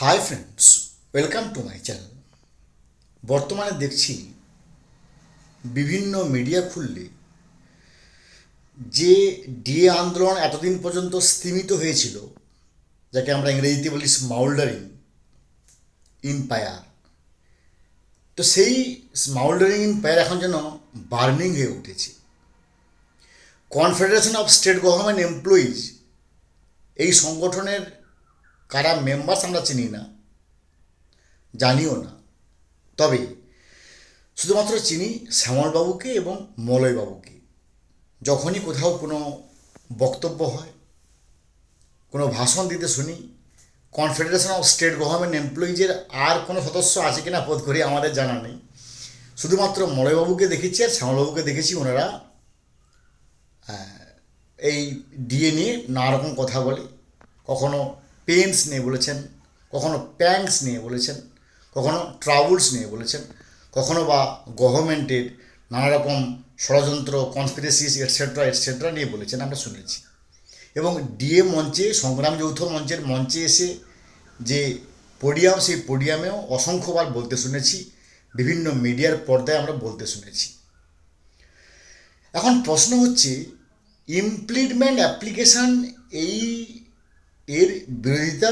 Hi friends welcome to my channel বর্তমানে দেখছি বিভিন্ন মিডিয়া খুললে যে ডিএ আন্দোলন এতদিন পর্যন্ত স্তীমিত হয়েছিল, যাকে আমরা ইংরেজিতে বলি স্মাউল্ডারিং ইম্পায়ার তো সেই স্মাউল্ডারিং ইম্পায়ার এখন যেন বার্নিং হয়ে উঠেছে। Confederation of state government employees এই সংগঠনের কারা মেম্বার্স আমরা চিনি না, জানিও না। তবে শুধুমাত্র চিনি শ্যামলবাবুকে এবং মলয়বাবুকে, যখনই কোথাও কোনো বক্তব্য হয়, কোনো ভাষণ দিতে শুনি কনফেডারেশন অফ স্টেট গভর্নমেন্ট এমপ্লয়িজের আর কোনো সদস্য আছে কিনা বোধ করি আমাদের জানা নেই। শুধুমাত্র মলয়বাবুকে দেখেছি আর শ্যামলবাবুকে দেখেছি, ওনারা এই ডিএ নিয়ে নানা রকম কথা বলে, কখনো পেন্স নিয়ে বলেছেন, কখনো প্যাংস নিয়ে বলেছেন, কখনো ট্রাভেলস নিয়ে বলেছেন, কখনো বা গভর্নমেন্টের নানা রকম ষড়যন্ত্র কনস্পিরেসিস এটসেট্রা এটসেট্রা নিয়ে বলেছেন, আমরা শুনেছি। এবং ডিএ মঞ্চে, সংগ্রাম যৌথ মঞ্চের মঞ্চে এসে যে পোডিয়াম সেই পোডিয়ামেও অসংখ্যবার বলতে শুনেছি, বিভিন্ন মিডিয়ার পর্দায় আমরা বলতে শুনেছি। এখন প্রশ্ন হচ্ছে ইমপ্লিটমেন্ট অ্যাপ্লিকেশান এই এর বিরোধিতা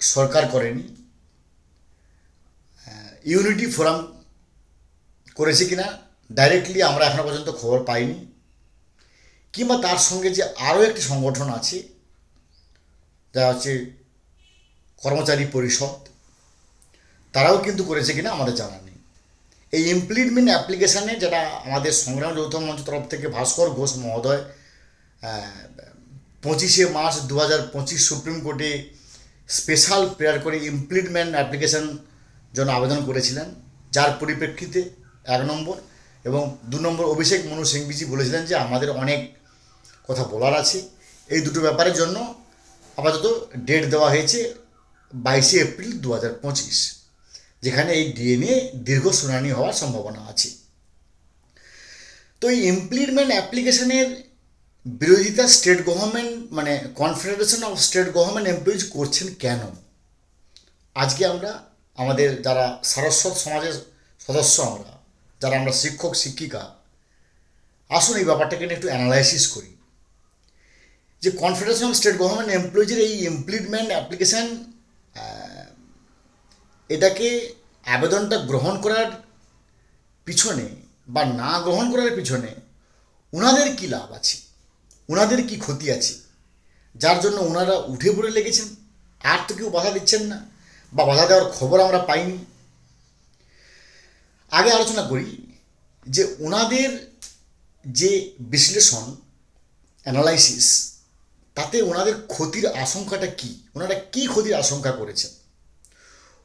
সরকার করেনি। ইউনিটি ফোরাম করেছে কিনা ডাইরেক্টলি আমরা এখনও পর্যন্ত খবর পাইনি। কিংবা তার সঙ্গে যে আরও একটি সংগঠন আছে, যা হচ্ছে কর্মচারী পরিষদ, তারাও কিন্তু করেছে কিনা আমাদের জানা নেই। এই ইমপ্লিটমেন্ট অ্যাপ্লিকেশানে যেটা আমাদের সংগ্রাম যৌথ মঞ্চ তরফ থেকে ভাস্কর ঘোষ মহোদয় পঁচিশে মার্চ দু হাজার পঁচিশ সুপ্রিম কোর্টে স্পেশাল প্রেয়ার করে ইমপ্লিটমেন্ট অ্যাপ্লিকেশন জন্য আবেদন করেছিলেন, যার পরিপ্রেক্ষিতে এক নম্বর এবং দু নম্বর অভিষেক মনু সিংবিজি বলেছিলেন যে আমাদের অনেক কথা বলার আছে। এই দুটো ব্যাপারের জন্য আপাতত ডেট দেওয়া হয়েছে বাইশে এপ্রিল দু হাজার পঁচিশ, যেখানে এই ডিএনএ দীর্ঘ শুনানি হওয়ার সম্ভাবনা আছে। তো এই ইমপ্লিটমেন্ট অ্যাপ্লিকেশনের বিরোধিতা স্টেট গভর্নমেন্ট মানে confederation of state government employees করছেন কেন? আজকে আমরা আমাদের যারা সারস্বত সমাজের সদস্য আমরা, যারা আমরা শিক্ষক, শিক্ষিকা, আসুন এই ব্যাপারটাকে নিয়ে একটু অ্যানালাইসিস করি। যে কনফেডারেশন অফ স্টেট গভর্নমেন্ট এমপ্লয়িজের এই ইমপ্লিটমেন্ট অ্যাপ্লিকেশান এটাকে আবেদনটা গ্রহণ করার পিছনে বা না গ্রহণ করার পিছনে ওনাদের কী লাভ আছে? ওনাদের কি ক্ষতি আছে? যার জন্য ওনারা উঠে পড়ে লেগেছেন। আর তো কেউ বাধা দিচ্ছেন না, বা বাধা দেওয়ার খবর আমরা পাইনি। আগে আলোচনা করি যে ওনাদের যে বিশ্লেষণ অ্যানালাইসিস তাতে ওনাদের ক্ষতির আশঙ্কাটা কি? ওনারা কি ক্ষতির আশঙ্কা করেছেন?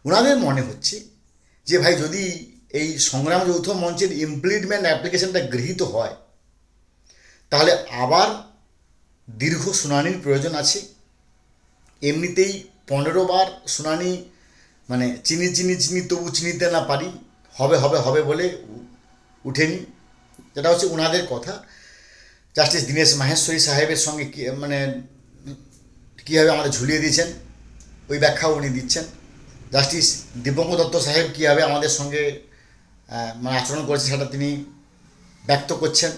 ওনাদের মনে হচ্ছে যে ভাই, যদি এই সংগ্রাম যৌথ মঞ্চের ইমপ্লিটমেন্ট অ্যাপ্লিকেশনটা গৃহীত হয়, তাহলে আবার দীর্ঘ শুনানির প্রয়োজন আছে। এমনিতেই পনেরো বার শুনানি মানে চিনি চিনি চিনি তবু চিনিতে না পারি, হবে হবে হবে বলে উঠেনি। যেটা হচ্ছে ওনাদের কথা। জাস্টিস দীনেশ মাহেশ্বরী সাহেবের সঙ্গে কী মানে কীভাবে আমাদের ঝুলিয়ে দিয়েছেন, ওই ব্যাখ্যাও উনি দিচ্ছেন। জাস্টিস দিব্যঙ্গ দত্ত সাহেব কীভাবে আমাদের সঙ্গে মানে আচরণ করেছে সেটা তিনি ব্যক্ত করছেন,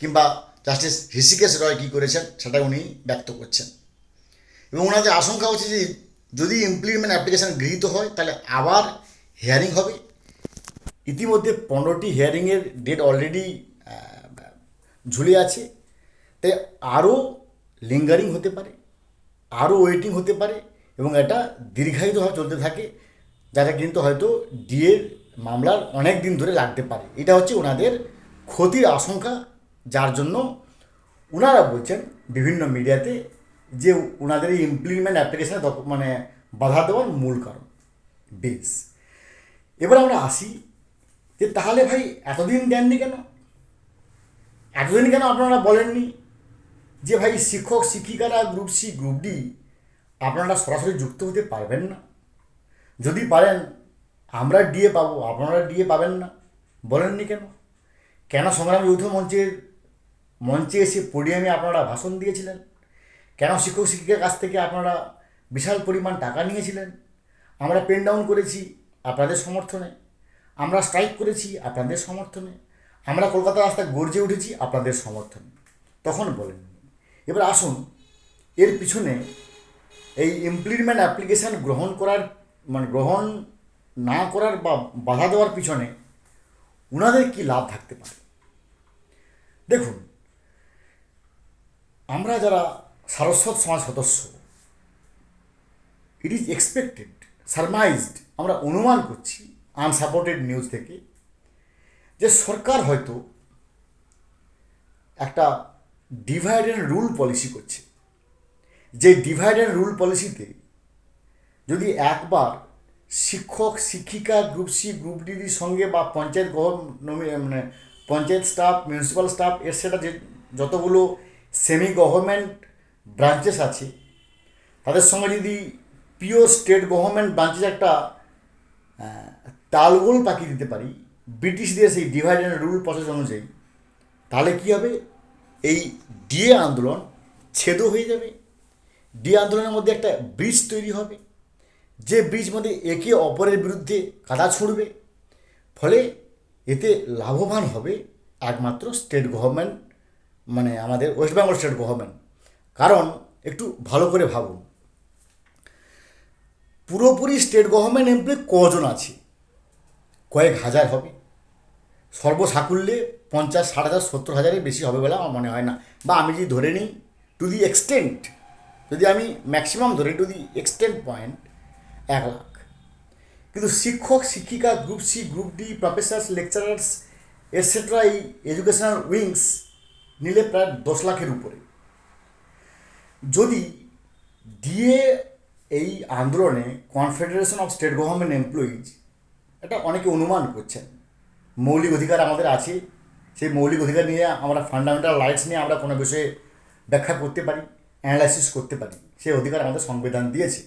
কিংবা জাস্টিস হৃষিকেশ রয় কী করেছেন সেটা উনি ব্যক্ত করছেন। এবং ওনাদের আশঙ্কা হচ্ছে যে যদি ইমপ্লিমেন্ট অ্যাপ্লিকেশান গৃহীত হয়, তাহলে আবার হিয়ারিং হবে। ইতিমধ্যে পনেরোটি হিয়ারিংয়ের ডেট অলরেডি ঝুলে আছে। তাই আরও লিঙ্গারিং হতে পারে, আরও ওয়েটিং হতে পারে এবং এটা দীর্ঘায়িতভাবে চলতে থাকে যারা কিন্তু হয়তো ডিএর মামলার অনেক দিন ধরে লাগতে পারে। এটা হচ্ছে ওনাদের ক্ষতির আশঙ্কা। যার জন্য ওনারা বলছেন বিভিন্ন মিডিয়াতে যে ওনাদের এই ইমপ্লিমেন্ট অ্যাপ্লিকেশানে মানে বাধা দেওয়ার মূল কারণ বেস এবার আমরা আসি যে তাহলে ভাই এতদিন দেননি কেন? এতদিন কেন আপনারা বলেননি যে ভাই শিক্ষক, শিক্ষিকারা গ্রুপ সি গ্রুপ ডি আপনারা সরাসরি যুক্ত হতে পারবেন না? যদি পারেন, আমরা ডিএ পাবো, আপনারা ডিএ পাবেন না। বলেননি কেন? কেন সংগ্রাম যৌথ মঞ্চের মঞ্চে এসে পোডিয়ামে আপনারা ভাষণ দিয়েছিলেন? কেন শিক্ষক শিক্ষিকার কাছ থেকে আপনারা বিশাল পরিমাণ টাকা নিয়েছিলেন? আমরা পেন ডাউন করেছি আপনাদের সমর্থনে। আমরা স্ট্রাইক করেছি আপনাদের সমর্থনে। আমরা কলকাতা রাস্তায় গর্জে উঠেছি আপনাদের সমর্থনে। তখন বলেন। এবার আসুন, এর পিছনে এই ইমপ্লিমেন্ট অ্যাপ্লিকেশান গ্রহণ করার মানে গ্রহণ না করার বা বাধা দেওয়ার পিছনে ওনাদের কি লাভ থাকতে পারে? দেখুন আমরা যারা সারস্বত সমাজ সদস্য ইট ইজ এক্সপেক্টেড সারমাইজড আমরা অনুমান করছি আনসাপোর্টেড নিউজ থেকে, যে সরকার হয়তো একটা ডিভাইড অ্যান্ড রুল পলিসি করছে। যে ডিভাইড অ্যান্ড রুল পলিসিতে যদি একবার শিক্ষক, শিক্ষিকা গ্রুপ সি গ্রুপ ডির সঙ্গে বা পঞ্চায়েত গভ- নমি- মানে panchayat staff municipal staff etcetera যে যতগুলো সেমি গভর্নমেন্ট ব্রাঞ্চেস আছে। তাদের সঙ্গে যদি পিওর স্টেট গভর্নমেন্ট ব্রাঞ্চেস একটা তালগোল পাকিয়ে দিতে পারি, ব্রিটিশদের সেই ডিভাইড অ্যান্ড রুল প্রসেস অনুযায়ী, তাহলে কী হবে? এই ডিএ আন্দোলন ছেদ হয়ে যাবে। ডিএ আন্দোলনের মধ্যে একটা ব্রিজ তৈরি হবে। যে ব্রিজ মধ্যে একে অপরের বিরুদ্ধে কাদা ছুড়বে। ফলে এতে লাভবান হবে একমাত্র স্টেট গভর্নমেন্ট মানে আমাদের ওয়েস্ট বেঙ্গল স্টেট গভর্নমেন্ট। কারণ একটু ভালো করে ভাবুন। পুরোপুরি স্টেট গভর্নমেন্ট এমপ্লয় কজন আছে? কয়েক হাজার হবে। সর্বসাকুল্যে পঞ্চাশ, ষাট হাজার, সত্তর হাজারের বেশি হবে বলে আমার মনে হয় না। বা আমি যদি ধরে নিই টু দি এক্সটেন্ট যদি আমি ম্যাক্সিমাম ধরি টু দি এক্সটেন্ট পয়েন্ট এক লাখ। কিন্তু শিক্ষক, শিক্ষিকা group C group D professors lecturers etcetera এই এডুকেশনাল উইংস নিলে প্রায় দশ লাখের উপরে। যদি ডিএ এই আন্দোলনে confederation of state government employees এটা অনেকে অনুমান করছেন, মৌলিক অধিকার আমাদের আছে, সেই মৌলিক অধিকার নিয়ে আমরা ফান্ডামেন্টাল রাইটস নিয়ে আমরা কোনো বিষয়ে ব্যাখ্যা করতে পারি অ্যানালাইসিস করতে পারি, সেই অধিকার আমাদের সংবিধান দিয়েছে।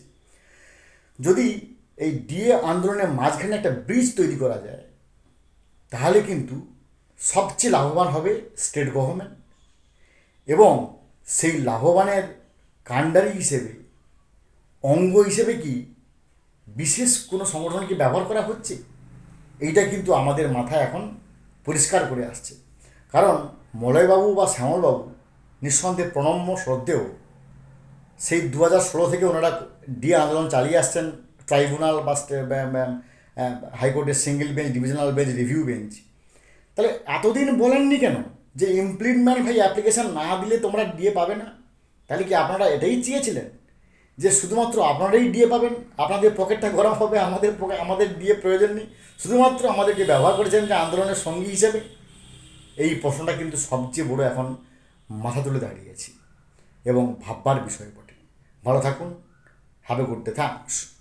যদি এই ডিএ আন্দোলনের মাঝখানে একটা ব্রিজ তৈরি করা যায়, তাহলে কিন্তু সবচেয়ে লাভবান হবে স্টেট গভর্নমেন্ট এবং সেই লাভবানের কাণ্ডারি হিসেবে, অঙ্গ হিসেবে কি বিশেষ কোনো সংগঠনকে ব্যবহার করা হচ্ছে? এইটা কিন্তু আমাদের মাথায় এখন পরিষ্কার করে আসছে। কারণ মলয়বাবু বা শ্যামলবাবু নিঃসন্দেহে প্রণম্য শ্রদ্ধেও সেই দু হাজার ষোলো থেকে ওনারা ডি আন্দোলন চালিয়ে আসছেন, ট্রাইব্যুনাল বা হাইকোর্টের single bench, divisional bench, review bench. তাহলে এতদিন বলেননি কেন? যে ইমপ্লিমেন্ট ভাই অ্যাপ্লিকেশান না দিলে তোমরা ডিএ পাবে না। তাহলে কি আপনারা এটাই চেয়েছিলেন? যে শুধুমাত্র আপনারাই ডিএ পাবেন? আপনাদের পকেটটা গরম হবে, আমাদের আমাদের ডিএ প্রয়োজন নেই। শুধুমাত্র আমাদেরকে ব্যবহার করেছেন যে আন্দোলনের সঙ্গী হিসেবে। এই প্রশ্নটা কিন্তু সবচেয়ে বড় এখন মাথা তুলে দাঁড়িয়েছি এবং ভাববার বিষয় বটে। ভালো থাকুন। Have good day thanks